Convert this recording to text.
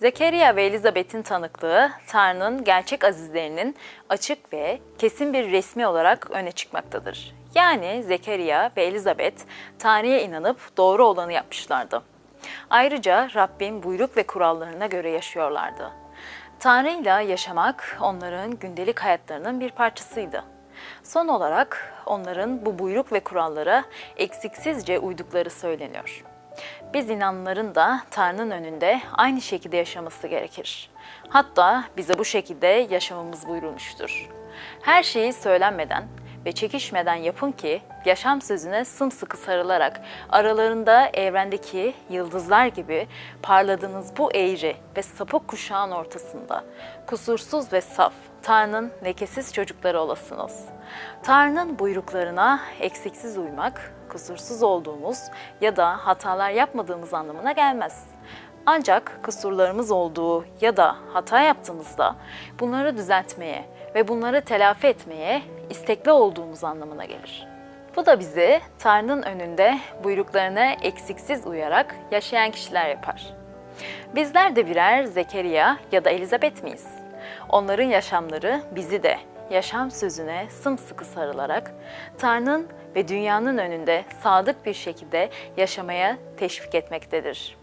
Zekeriya ve Elizabeth'in tanıklığı Tanrı'nın gerçek azizlerinin açık ve kesin bir resmi olarak öne çıkmaktadır. Yani Zekeriya ve Elizabeth Tanrı'ya inanıp doğru olanı yapmışlardı. Ayrıca Rabbin buyruk ve kurallarına göre yaşıyorlardı. Tanrı'yla yaşamak onların gündelik hayatlarının bir parçasıydı. Son olarak onların bu buyruk ve kurallara eksiksizce uydukları söyleniyor. Biz inananların da Tanrı'nın önünde aynı şekilde yaşaması gerekir. Hatta bize bu şekilde yaşamamız buyurulmuştur. Her şeyi söylenmeden ve çekişmeden yapın ki yaşam sözüne sımsıkı sarılarak aralarında evrendeki yıldızlar gibi parladığınız bu eğri ve sapık kuşağın ortasında kusursuz ve saf Tanrı'nın lekesiz çocukları olasınız. Tanrı'nın buyruklarına eksiksiz uymak, kusursuz olduğumuz ya da hatalar yapmadığımız anlamına gelmez. Ancak kusurlarımız olduğu ya da hata yaptığımızda bunları düzeltmeye ve bunları telafi etmeye istekli olduğumuz anlamına gelir. Bu da bizi Tanrı'nın önünde buyruklarına eksiksiz uyarak yaşayan kişiler yapar. Bizler de birer Zekeriya ya da Elizabeth miyiz? Onların yaşamları bizi de yaşam sözüne sımsıkı sarılarak Tanrı'nın ve dünyanın önünde sadık bir şekilde yaşamaya teşvik etmektedir.